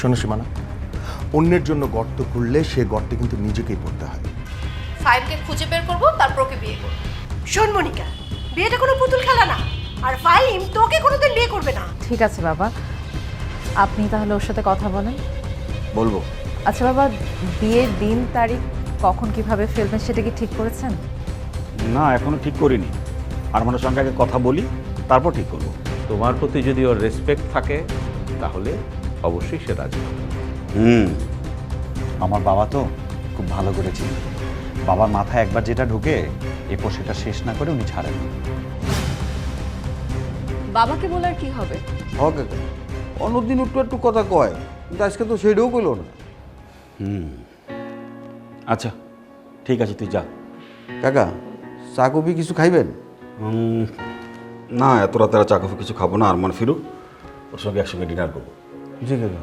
শোনো সীমানা অন্যের জন্য গর্ত খুললে সে গর্তে কিন্তু নিজেকেই পড়তে হয়। ফাইলকে খুঁজে বের করব তারপর ওকে বিয়ে করব। শোন মনিকা বিয়েটা কোনো পুতুল খেলা না। আর ফাহিম তোকে কোনোদিন বিয়ে করবে না। ঠিক আছে বাবা আপনি তাহলে ওর সাথে কথা বলেন। বলব। আচ্ছা বাবা বিয়ের দিন তারিখ কখন কীভাবে ফেলবেন সেটা কি ঠিক করেছেন? না এখনও ঠিক করিনি। আরমানের সঙ্গে আগে কথা বলি তারপর ঠিক করব। তোমার প্রতি যদি ওর রেসপেক্ট থাকে তাহলে অবশ্যই সে রাজি হবে। হুম। আমার বাবা তো খুব ভালো করেছিল বাবার মাথায় একবার যেটা ঢুকে এরপর সেটা শেষ না করে উনি ছাড়েন। বাবাকে বলার কি হবে? হবে অন্যদিন একটু একটু কথা কয় কিন্তু আজকে তো সেটাও কইল না। হুম। আচ্ছা ঠিক আছে তুই যা। কাকা চা কফি কিছু খাইবেন? না এত রাতে চা কফি কিছু খাব না আর আরমান ফিরুক ওর সঙ্গে একসঙ্গে ডিনার করব। জি কাকা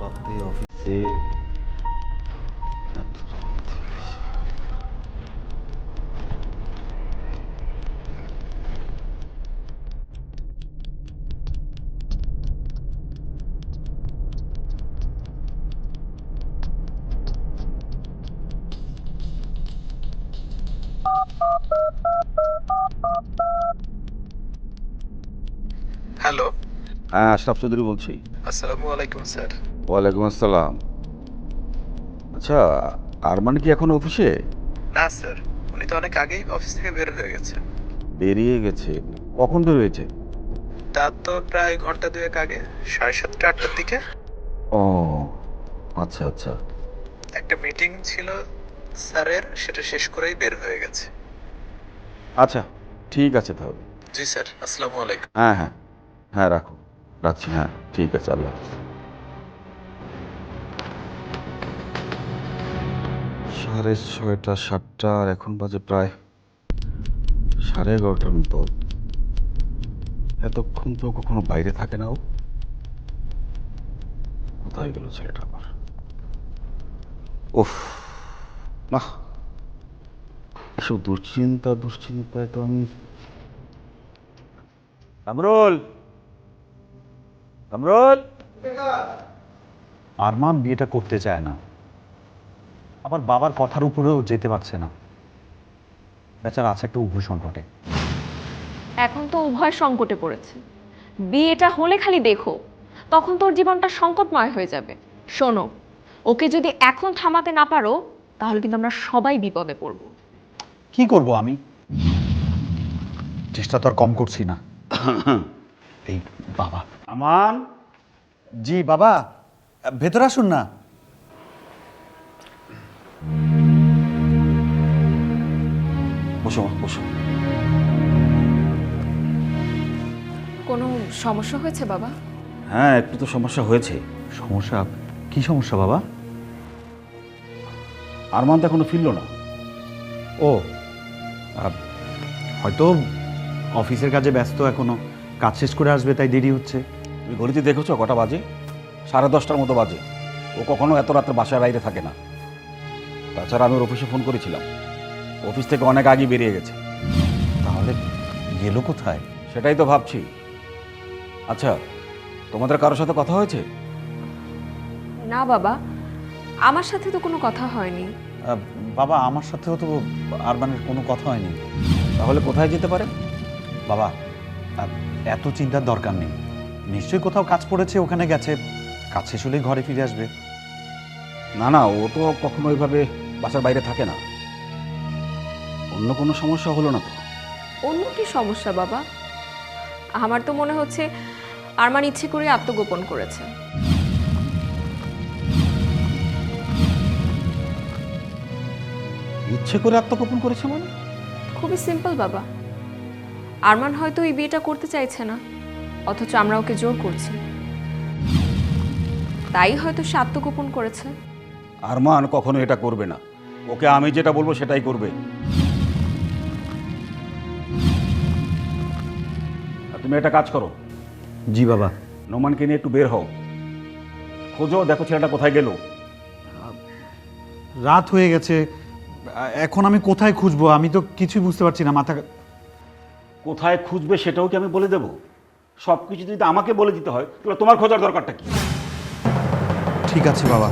রাতে অফিসে হ্যালো হ্যাঁ আশরাফ চৌধুরী বলছি। আসসালামু আলাইকুম স্যার। ওয়ালাইকুম আসসালাম। আচ্ছা আরমান কি এখন অফিসে? না স্যার। উনি তো অনেক আগেই অফিস থেকে বের হয়ে গেছে বেরিয়ে গেছে। কখন বের হয়েছে? তার তো প্রায় ঘণ্টা দুয়েক আগে সাড়ে সাতটা আটটার দিকে। ও আচ্ছা আচ্ছা। একটা মিটিং ছিল স্যারের সেটা শেষ করেই বের হয়ে গেছে। আচ্ছা ঠিক আছে তাহলে। জি স্যার। আসসালামু আলাইকুম। হ্যাঁ হ্যাঁ। হ্যাঁ রাখো। রাখছি হ্যাঁ ঠিক আছে, আল্লাহ সাড়ে ছয়টা, সাতটা, আর এখন বাজে প্রায় সাড়ে এগারোটার মতো। এতক্ষণ তো কখনো বাইরে থাকে না ও। কোথায় গেল ছেলেটা আবার? উফ না এসব দুশ্চিন্তা, দুশ্চিন্তায় তো আমি কামরুল! কামরুল। আরমান বিয়েটা করতে চায় না। আবার বাবার কথার উপরেও যেতে পারছে না। বেচারা আছে একটা উভয় সংকটে। এখন তো উভয় সংকটে পড়েছে। বিয়েটা হলে খালি দেখো তখন তোর জীবনটা সংকটময় হয়ে যাবে। শোনো ওকে যদি এখন থামাতে না পারো তাহলে কিন্তু আমরা সবাই বিপদে পড়ব। কি করব আমি? চেষ্টা তো আর কম করছি না। এই বাবা। আমান? জি বাবা। ভেতর আসুন না। বসো কোনো সমস্যা হয়েছে বাবা? হ্যাঁ একটু তো সমস্যা হয়েছে। সমস্যা? কি সমস্যা বাবা? আরমান তো এখনও ফিরলো না। ও হয়তো অফিসের কাজে ব্যস্ত এখনও। কাজ শেষ করে আসবে তাই দেরি হচ্ছে। তুমি ঘড়িতে দেখেছ কটা বাজে? সাড়ে দশটার মতো বাজে। ও কখনো এত রাত্রে বাসায় বাইরে থাকে না। তাছাড়া আমি ওর অফিসে ফোন করেছিলাম। অফিস থেকে অনেক আগে বেরিয়ে গেছে। তাহলে গেল কোথায়? সেটাই তো ভাবছি। আচ্ছা তোমাদের কারোর সাথে কথা হয়েছে? না বাবা আমার সাথে তো কোনো কথা হয়নি। বাবা আমার সাথেও তো আরবানের কোনো কথা হয়নি। তাহলে কোথায় যেতে পারে? বাবা এত চিন্তার দরকার নেই। নিশ্চয়ই কোথাও কাজ পড়েছে ওখানে গেছে। কাজ শেষ হলেই ঘরে ফিরে আসবে। না না ও তো কখনো ওইভাবে বাসার বাইরে থাকে না। অন্য কোনো সমস্যা হলো না তো? অন্য কি সমস্যা বাবা? আমার তো মনে হচ্ছে আরমান ইচ্ছে করে আত্মগোপন করেছে। ইচ্ছে করে আত্মগোপন করেছে মানে? খুবই সিম্পল বাবা। আরমান হয়তো এই বিয়েটা করতে চাইছে না। অথচ আমরা ওকে জোর করছি। তাই হয়তো সে আত্মগোপন করেছে। আরমান কখনো এটা করবে না। ওকে আমি যেটা বলব সেটাই করবে। তুমি একটা কাজ করো। জি বাবা। নোমানকে নিয়ে একটু বের হও। খোঁজো দেখো ছেলেটা কোথায় গেল। রাত হয়ে গেছে। এখন আমি কোথায় খুঁজবো? আমি তো কিছুই বুঝতে পারছি না মাথা কোথায় খুঁজবে সেটাও কি আমি বলে দেবো? সব কিছু যদি আমাকে বলে দিতে হয়, তাহলে তোমার খোঁজার দরকারটা কি? ঠিক আছে বাবা।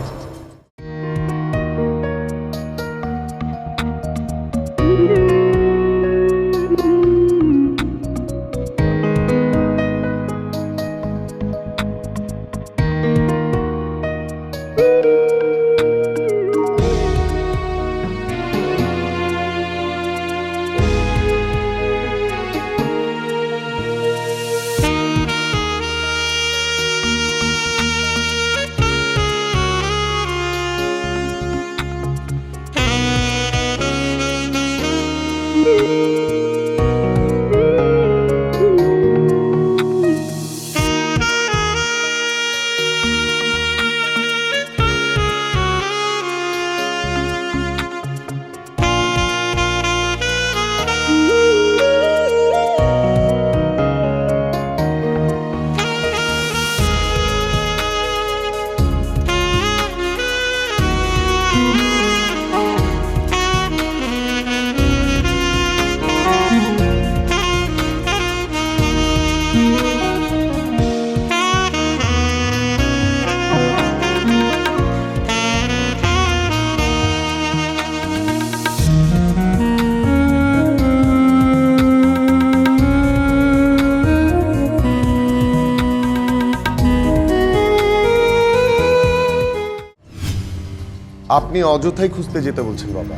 আপনি অযথাই খুঁজতে যেতে বলছেন বাবা।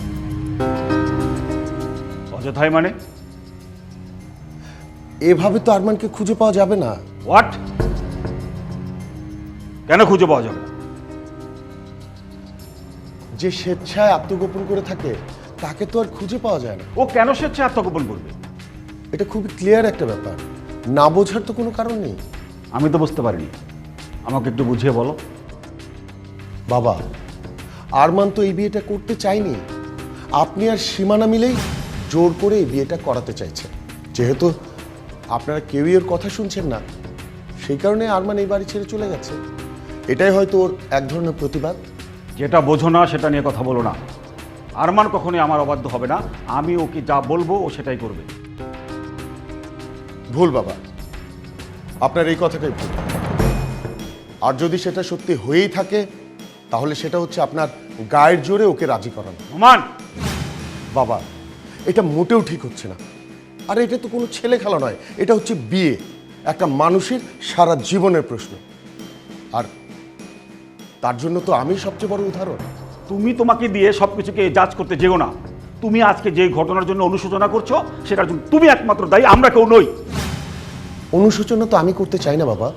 অযথাই মানে? এভাবে তো আরমানকে খুঁজে পাওয়া যাবে না। হোয়াট কেন খুঁজে পাওয়া যাবে? না? যে স্বেচ্ছায় আত্মগোপন করে থাকে তাকে তো আর খুঁজে পাওয়া যায় না। ও কেন স্বেচ্ছায় আত্মগোপন করবে? এটা খুবই ক্লিয়ার একটা ব্যাপার। না বোঝার তো কোনো কারণ নেই। আমি তো বুঝতে পারিনি। আমাকে একটু বুঝিয়ে বলো। বাবা আরমান তো এই বিয়েটা করতে চায়নি। আপনি আর সীমানা মিলেই জোর করে এই বিয়েটা করাতে চাইছেন। যেহেতু আপনারা কেউই ওর কথা শুনছেন না সেই কারণে আরমান এই বাড়ি ছেড়ে চলে গেছে। এটাই হয়তো ওর এক ধরনের প্রতিবাদ। যেটা বোঝো না সেটা নিয়ে কথা বলো না। আরমান কখনোই আমার অবাধ্য হবে না। আমি ওকে যা বলব ও সেটাই করবে। ভুল বাবা। আপনার এই কথাটাই ভুল। আর যদি সেটা সত্যি হয়েই থাকে তাহলে সেটা হচ্ছে আপনার গায়ের জোরে ওকে রাজি করানো। নোমান বাবা এটা মোটেও ঠিক হচ্ছে না। আর এটা তো কোনো ছেলে খেলা নয় এটা হচ্ছে বিয়ে একটা মানুষের সারা জীবনের প্রশ্ন। আর তার জন্য তো আমি সবচেয়ে বড় উদাহরণ। তুমি তোমাকে দিয়ে সব কিছুকে জাজ করতে যেও না। তুমি আজকে যে ঘটনার জন্য অনুশোচনা করছ সেটার জন্য তুমি একমাত্র দায়ী আমরা কেউ নই। অনুশোচনা তো আমি করতে চাই না বাবা।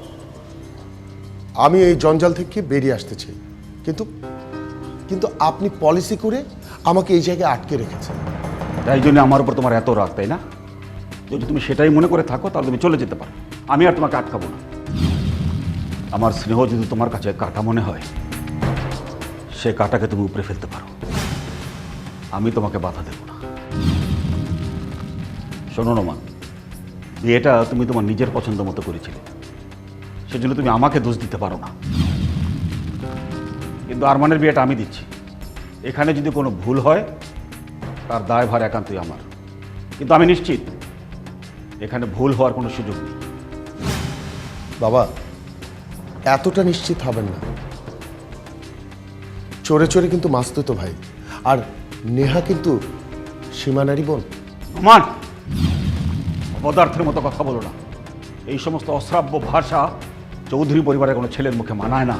আমি এই জঞ্জাল থেকে বেরিয়ে আসতে চাই। কিন্তু কিন্তু আপনি পলিসি করে আমাকে এই জায়গায় আটকে রেখেছেন। তাই জন্য আমার উপর তোমার এত রাগ, তাই না? যদি তুমি সেটাই মনে করে থাকো, তাহলে তুমি চলে যেতে পারো। আমি আর তোমাকে আটকাবো না। আমার স্নেহ যদি তোমার কাছে কাটা মনে হয়, সে কাটাকে তুমি উপরে ফেলতে পারো। আমি তোমাকে বাধা দেব না। শোনো নোমান বিয়েটা তুমি তোমার নিজের পছন্দ মতো করেছিলে। সেজন্য তুমি আমাকে দোষ দিতে পারো না। কিন্তু আরমানের বিয়েটা আমি দিচ্ছি। এখানে যদি কোনো ভুল হয় তার দায়ভার একান্তই আমার। কিন্তু আমি নিশ্চিত এখানে ভুল হওয়ার কোনো সুযোগ নেই। বাবা এতটা নিশ্চিত হবেন না। চোরে চোরে কিন্তু মাসতো তো ভাই আর নেহা কিন্তু সীমানারই বোন। মান পদার্থের মতো কথা বলো না। এই সমস্ত অশ্রাব্য ভাষা চৌধুরী পরিবারের কোনো ছেলের মুখে মানায় না।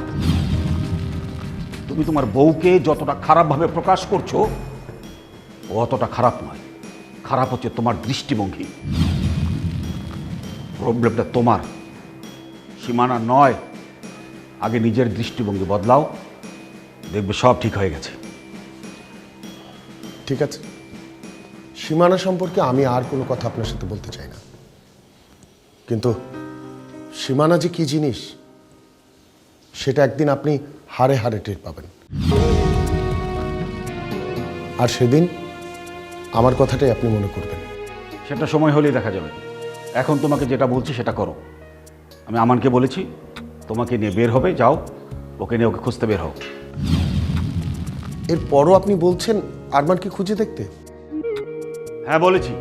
তুমি তোমার বউকে যতটা খারাপভাবে প্রকাশ করছ, ও অতটা খারাপ নয়। খারাপ হচ্ছে তোমার দৃষ্টিভঙ্গি। প্রবলেমটা তোমার। সীমানা নয়। আগে নিজের দৃষ্টিভঙ্গি বদলাও। দেখবে সব ঠিক হয়ে গেছে। ঠিক আছে। সীমানা সম্পর্কে আমি আর কোনো কথা আপনার সাথে বলতে চাই না। কিন্তু সীমানা যে কি জিনিস, সেটা একদিন আপনি হারে হারে টের পাবেন। আর সেদিন আমার কথাটাই আপনি মনে করবেন। সেটা সময় হলেই দেখা যাবে। এখন তোমাকে যেটা বলছি সেটা করো। আমি আমানকে বলেছি তোমাকে নিয়ে বের হবে যাও। ওকে নিয়ে ওকে খুঁজতে বের হও। এরপরও আপনি বলছেন আরমানকে খুঁজে দেখতে? হ্যাঁ বলেছি।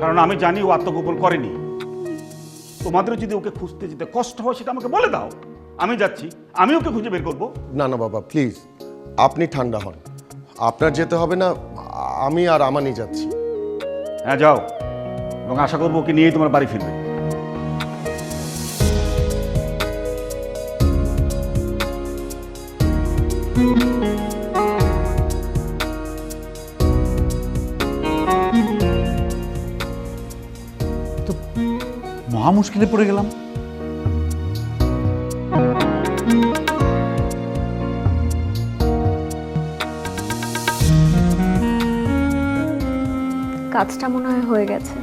কারণ আমি জানি ও আত্মগোপন করেনি। তোমাদেরও যদি ওকে খুঁজতে যেতে কষ্ট হয় সেটা আমাকে বলে দাও। আমি যাচ্ছি আমি ওকে খুঁজে বের করব। না না বাবা প্লিজ আপনি ঠান্ডা হন। আপনার যেতে হবে না আমি আর আমানি যাচ্ছি। হ্যাঁ যাও। এবং আশা করব ওকে নিয়েই তোমার বাড়ি ফিরবে। মহা মুশকিলে পড়ে গেলাম। কাজটা মনে হয় হয়ে গেছে।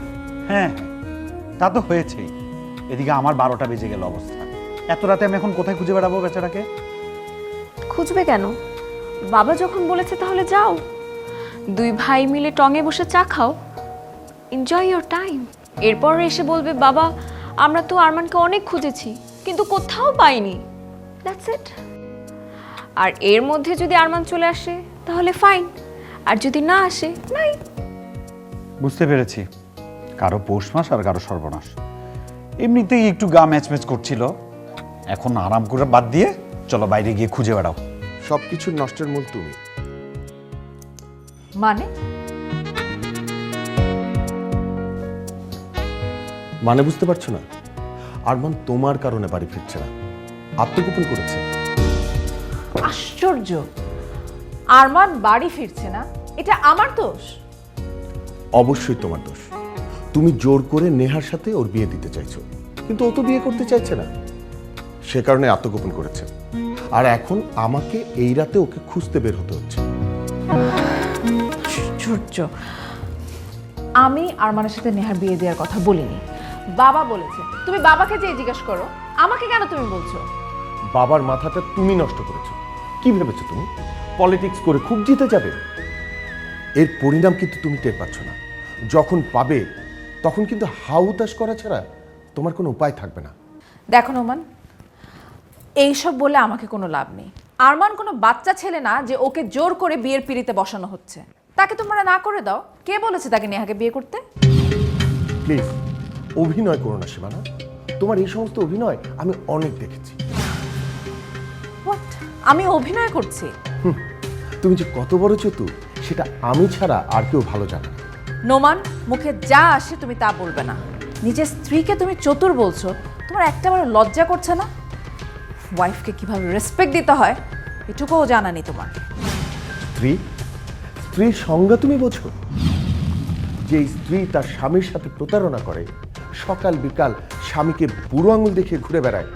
হ্যাঁ তা তো হয়েছেই। এদিকে আমার বারোটা বেজে গেল অবস্থা। এত রাতে আমি এখন কোথায় খুঁজে বেড়াবো বেচারাকে? খুঁজবে কেন? বাবা যখন বলেছে তাহলে যাও। দুই ভাই মিলে টঙে বসে চা খাও। এনজয় ইয়োর টাইম এরপর এসে বলবে বাবা আমরা তো আরমানকে অনেক খুঁজেছি কিন্তু কোথাও পাইনি। দ্যাটস ইট আর এর মধ্যে যদি আরমান চলে আসে তাহলে ফাইন আর যদি না আসে নাই বুঝতে পেরেছি। কারও পৌষ মাস আর কারও সর্বনাশ। এমনিতেই একটু গা ম্যাচ ম্যাচ করছিল। এখন আরাম করে বাদ দিয়ে চলো বাইরে গিয়ে খুঁজে বেড়াও। সব কিছুর নষ্টের মূল তুমি। মানে? মানে বুঝতে পারছ না? আরমান তোমার কারণে বাড়ি ফিরছে না। আত্মগোপন করেছে। আশ্চর্য! আরমান বাড়ি ফিরছে না? এটা আমার দোষ? অবশ্যই তোমার দোষ। তুমি জোর করে নেহার সাথে ওর বিয়ে দিতে চাইছো কিন্তু ও তো বিয়ে করতে চাইছে না। সে কারণে আত্মগোপন করেছে। আর এখন আমাকে এই রাতে ওকে খুঁজতে বের হতে হচ্ছে। আশ্চর্য। আমি আরমানের সাথে নেহার বিয়ে দেওয়ার কথা বলিনি। বাবা বলেছে তুমি বাবাকে যে জিজ্ঞেস করো। আমাকে কেন তুমি বলছো? বাবার মাথাটা তুমি নষ্ট করেছ। কি ভেবেছো তুমি? পলিটিক্স করে খুব জিতে যাবে। এর পরিণাম কিন্তু তুমি টের পাচ্ছ না। যখন পাবে তখন কিন্তু হাউতাস করা ছাড়া তোমার কোনো উপায় থাকবে না। দেখো নোমান এইসব বলে আমাকে কোনো লাভ নেই। আরমান কোনো বাচ্চা ছেলে না যে ওকে জোর করে বিয়ের পিড়িতে বসানো হচ্ছে। তাকে তোমরা না করে দাও। কে বলেছে তাকে নেহাকে বিয়ে করতে? প্লিজ অভিনয় করো না সীমানা। তোমার এই সমস্ত অভিনয় আমি অনেক দেখেছি। হোয়াট আমি অভিনয় করছি? তুমি যে কত বড় চতু সেটা আমি ছাড়া আর কেউ ভালো জানে নোমান মুখে যা আসে তুমি তা বলবে না। নিজের স্ত্রীকে তুমি চতুর বলছো তোমার একটা বড় লজ্জা করছে না? ওয়াইফকে কীভাবে রেসপেক্ট দিতে হয় এটুকুও জানা নেই তোমার। স্ত্রী? স্ত্রীর সংজ্ঞা তুমি বোঝো। যে স্ত্রী তার স্বামীর সাথে প্রতারণা করে সকাল বিকাল স্বামীকে বুড়ো আঙুল দেখে ঘুরে বেড়ায়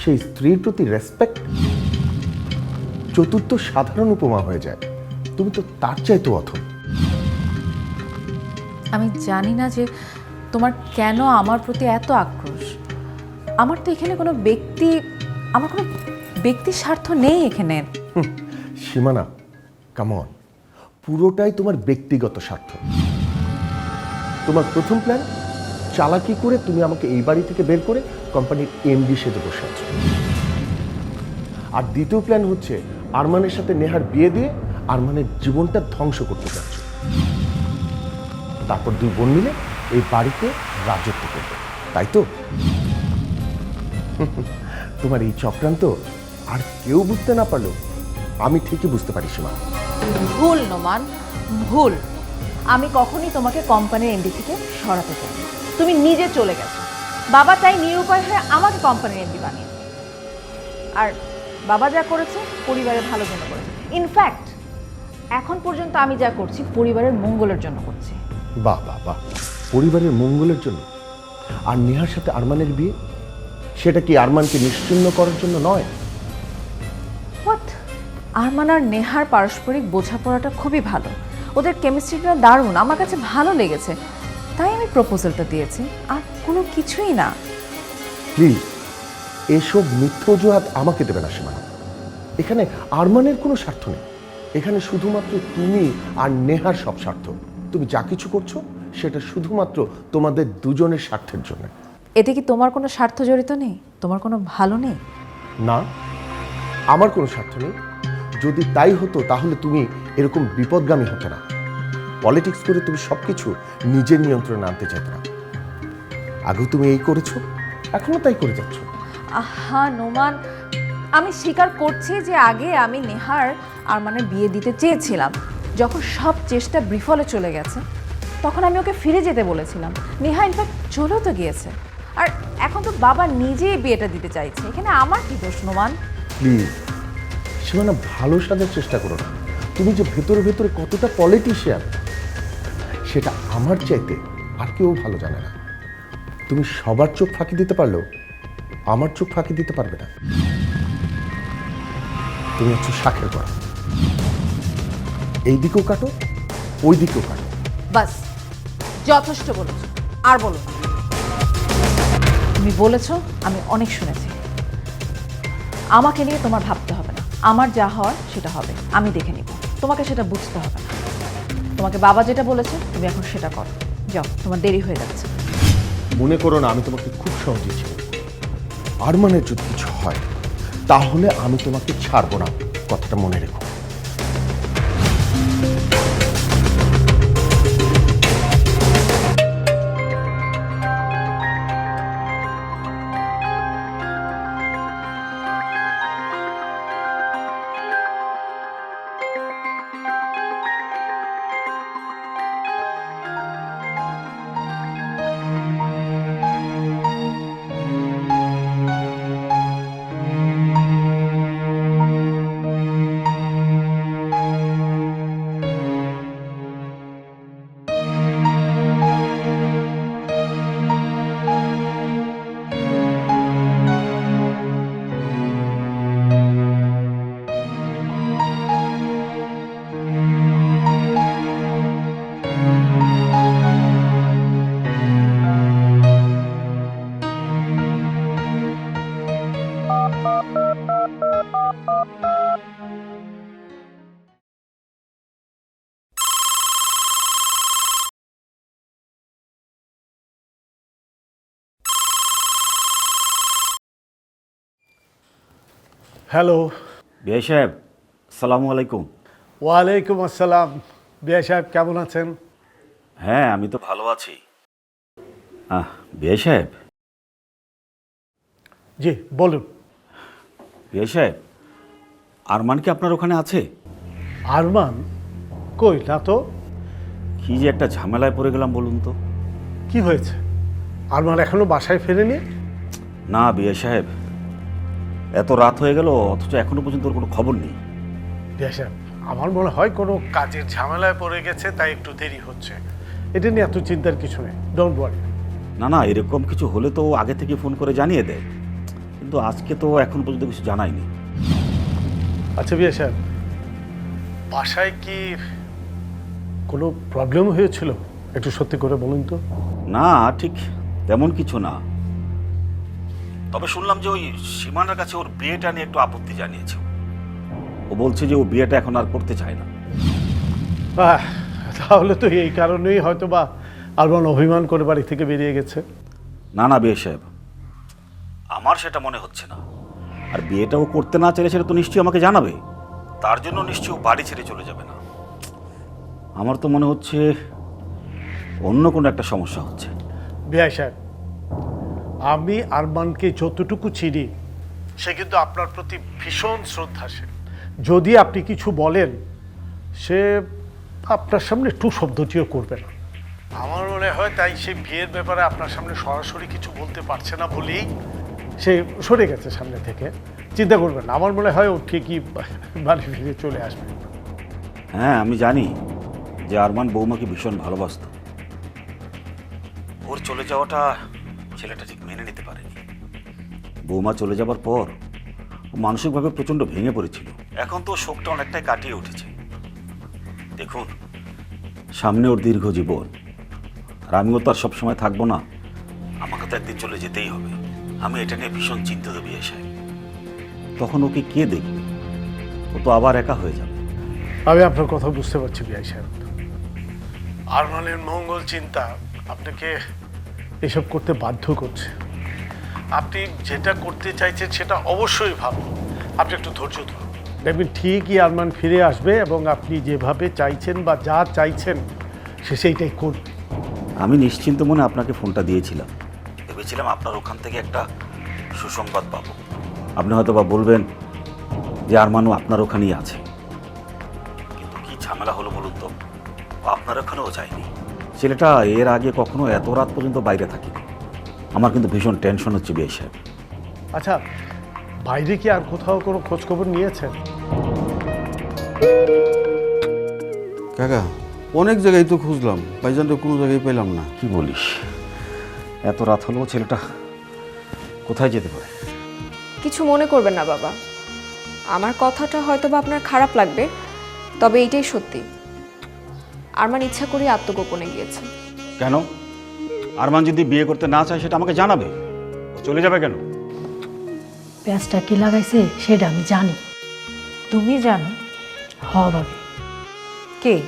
সেই স্ত্রীর প্রতি রেসপেক্ট চতুর্থ সাধারণ উপমা হয়ে যায়। তুমি তো তার চাইতো অথম আমি জানি না যে তোমার কেন আমার প্রতি এত আক্রোশ। আমার তো এখানে কোনো ব্যক্তি আমার কোনো ব্যক্তি স্বার্থ নেই এখানে। সীমানা কামন পুরোটাই তোমার ব্যক্তিগত স্বার্থ। তোমার প্রথম প্ল্যান চালাকি করে তুমি আমাকে এই বাড়ি থেকে বের করে কোম্পানির এমডি সেজে বসে আছো। আর দ্বিতীয় প্ল্যান হচ্ছে আরমানের সাথে নেহার বিয়ে দিয়ে আরমানের জীবনটা ধ্বংস করতে চাচ্ছ তারপর দুই বোন মিলে এই বাড়িতে রাজত্ব করবে, তাই তো? তোমার এই চক্রান্ত আর কেউ বুঝতে না পারল আমি ঠিকই বুঝতে পারি, সীমা। ভুল, নোমান, ভুল। আমি কখনই তোমাকে কোম্পানির এমডি থেকে সরাতে চাই তুমি নিজে চলে গেছো। বাবা তাই নিরুপায় হয়ে আমাকে কোম্পানির এমডি বানিয়ে আর বাবা যা করেছে, পরিবারের ভালো জন্য করেছে। ইনফ্যাক্ট এখন পর্যন্ত আমি যা করছি পরিবারের মঙ্গলের জন্য করছি। বাহ বাহ বাহ। পরিবারের মঙ্গলের জন্য? আর নেহার সাথে আরমানের বিয়ে? সেটা কি আরমানকে নিশ্চিন্ন করার জন্য নয়? হোয়াট আরমান আর নেহার পারস্পরিক বোঝাপড়াটা খুবই ভালো। ওদের কেমিস্ট্রিটা দারুণ আমার কাছে ভালো লেগেছে। তাই আমি প্রপোজালটা দিয়েছি আর কোনো কিছুই না। প্লিজ এসব মিথ্য অজুহাত আমাকে দেবে না সীমানা। এখানে আরমানের কোনো স্বার্থ নেই। এখানে শুধুমাত্র তুমি আর নেহার সব স্বার্থ। তুমি যা কিছু করছ সেটা শুধুমাত্র তোমাদের দুজনের স্বার্থের জন্য। এতে কি তোমার কোনো স্বার্থ জড়িত নেই? তোমার কোনো ভালো নেই? না আমার কোনো স্বার্থ নেই। যদি তাই হতো তাহলে তুমি এরকম বিপদগামী হতো না। পলিটিক্স করে তুমি সব কিছু নিজের নিয়ন্ত্রণে আনতে চাইতে না। আগেও তুমি এই করেছ এখনও তাই করে যাচ্ছ। আহা নোমান আমি স্বীকার করছি যে আগে আমি নেহার আর মানে বিয়ে দিতে চেয়েছিলাম। যখন সব চেষ্টা বিফলে চলে গেছে, তখন আমি ওকে ফিরে যেতে বলেছিলাম। নেহা ইনফ্যাক্ট চলেও তো গিয়েছে। আর এখন তো বাবা নিজেই বিয়েটা দিতে চাইছে। এখানে আমার কি দোষ, নোমান? প্লিজ, সীমানা ভালো সাজার চেষ্টা করো না। তুমি যে ভেতরে ভেতরে কতটা পলিটিশিয়ান সেটা আমার চাইতে আর কেউ ভালো জানে না। তুমি সবার চোখ ফাঁকি দিতে পারলেও আমার চোখ ফাঁকি দিতে পারবে না। তুমি হচ্ছে শাখের করা এই দিকেও কাটো ওই দিকেও কাটো। বাস যথেষ্ট বলেছ আর বলো তুমি বলেছ আমি অনেক শুনেছি। আমাকে নিয়ে তোমার ভাবতে হবে না। আমার যা হওয়ার সেটা হবে আমি দেখে নিব। তোমাকে সেটা বুঝতে হবে না। তোমাকে বাবা যেটা বলেছে তুমি এখন সেটা করো। যাও তোমার দেরি হয়ে যাচ্ছে। মনে করো না আমি তোমাকে খুব সহজে ছেড়ে দেব। আরমানের যদি কিছু হয় তাহলে আমি তোমাকে ছাড়বো না কথাটা মনে রেখো। হ্যালো বিআই সাহেব সালামু আলাইকুম। ওয়ালাইকুম আসসালাম। বিয়া সাহেব কেমন আছেন? হ্যাঁ আমি তো ভালো আছি। আহ বিআই সাহেব। জি বলুন। বিআই সাহেব আরমান কি আপনার ওখানে আছে? আরমান? কই না তো? কি যে একটা ঝামেলায় পড়ে গেলাম বলুন তো। কি হয়েছে? আরমান এখনও বাসায় ফেরেনি? না বিআই সাহেব এত রাত হয়ে গেল অথচ এখনও পর্যন্ত ওর কোনো খবর নেই। সাহেব আমার মনে হয় কোনো কাজের ঝামেলায় পড়ে গেছে তাই একটু দেরি হচ্ছে। এটা নিয়ে এত চিন্তার কিছু নেই ডোন্ট ওয়ারি না না এরকম কিছু হলে তো ও আগে থেকে ফোন করে জানিয়ে দেয়। কিন্তু আজকে তো এখন পর্যন্ত কিছু জানায়নি। আচ্ছা বিয়া সাহেব বাসায় কি কোনো প্রবলেম হয়েছিল? একটু সত্যি করে বলুন তো। না ঠিক তেমন কিছু না। তবে শুনলাম যে ওই সীমানার কাছে ওর বিয়েটা নিয়ে একটু আপত্তি জানিয়েছে। ও। বলছে যে ও বিয়েটা এখন আর করতে চায় না। তাহলে তো এই কারণেই হয়তো বা আরমান অভিমান করে বাড়ি থেকে বেরিয়ে গেছে। না না বিয়ে সাহেব আমার সেটা মনে হচ্ছে না। আর বিয়েটা ও করতে না চাইলে সেটা তো নিশ্চয়ই আমাকে জানাবে। তার জন্য নিশ্চয়ই ও বাড়ি ছেড়ে চলে যাবে না। আমার তো মনে হচ্ছে অন্য কোনো একটা সমস্যা হচ্ছে। বিআই সাহেব আমি আরমানকে যতটুকু চিনি সে কিন্তু আপনার প্রতি ভীষণ শ্রদ্ধাশীল। যদি আপনি কিছু বলেন সে আপনার সামনে টু শব্দটিও করবে না। আমার মনে হয় তাই সে বিয়ের ব্যাপারে আপনার সামনে সরাসরি কিছু বলতে পারছে না বলেই সে সরে গেছে সামনে থেকে। চিন্তা করবেন না আমার মনে হয় ও ঠিকই বাড়ি ফিরে চলে আসবে। হ্যাঁ আমি জানি যে আরমান বৌমাকে ভীষণ ভালোবাসত। ওর চলে যাওয়াটা ছেলেটা ঠিক বৌমা চলে যাবার পর ও মানসিকভাবে প্রচণ্ড ভেঙে পড়েছিল। এখন তো শোকটা অনেকটাই কাটিয়ে উঠেছে। দেখুন। সামনে ওর দীর্ঘ জীবন। আর আমিও তো আর সবসময় থাকব না। আমাকে তো একদিন চলে যেতেই হবে। আমি এটা নিয়ে ভীষণ চিন্তিত বিয়ে সাহেব তখন ওকে কে দেখবে? ও তো আবার একা হয়ে যাবে। আমি আপনার কথা বুঝতে পারছি বিআই সাহেব। আরমানের মঙ্গল চিন্তা আপনাকে এসব করতে বাধ্য করছে। আপনি যেটা করতে চাইছেন সেটা অবশ্যই ভালো আপনি একটু ধৈর্য ধরুন। দেখবেন ঠিকই আরমান ফিরে আসবে এবং আপনি যেভাবে চাইছেন বা যা চাইছেন সে সেইটাই করবে। আমি নিশ্চিন্ত মনে আপনাকে ফোনটা দিয়েছিলাম। ভেবেছিলাম আপনার ওখান থেকে একটা সুসংবাদ পাব। আপনি হয়তো বা বলবেন যে আরমানও আপনার ওখানেই আছে। কিন্তু কি ঝামেলা হলো বলুন তো? আপনার ওখানেও যায়নি। ছেলেটা এর আগে কখনো এত রাত পর্যন্ত বাইরে থাকেনি আমার কিন্তু ভীষণ টেনশন হচ্ছে বিয়ে সাহেব। আচ্ছা বাইরে কি আর কোথাও কোনো খোঁজখবর নিয়েছেন? কাকা অনেক জায়গায় তো খুঁজলাম ভাইজানটা কোনো জায়গায় পেলাম না। কি বলিস? এত রাত হলেও ছেলেটা কোথায় যেতে পারে? কিছু মনে করবেন না বাবা। আমার কথাটা হয়তো বা আপনার খারাপ লাগবে তবে এইটাই সত্যি। আরমান ইচ্ছা করে আত্মগোপনে গিয়েছে। কেন? আরমান যদি বিয়ে করতে না চায় সেটা আমাকে জানাবে। ও চলে যাবে কেন? পেঁয়াজটা কি লাগাইছে সেটা আমি জানি। তুমি জানো। হ ভাবি। কে?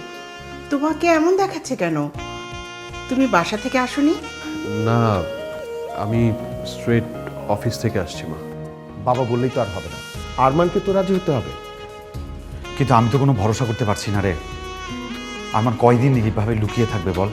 তোমাকে এমন দেখাচ্ছে কেন? তুমি বাসা থেকে আসোনি? না আমি স্ট্রেট অফিস থেকে আসছি মা। বাবা বললেই তো আর হবে না। আরমানকে তো রাজি হতে হবে। কিন্তু আমি তো কোনো ভরসা করতে পারছি না রে। আমার কয়দিন এইভাবে লুকিয়ে থাকবে বল?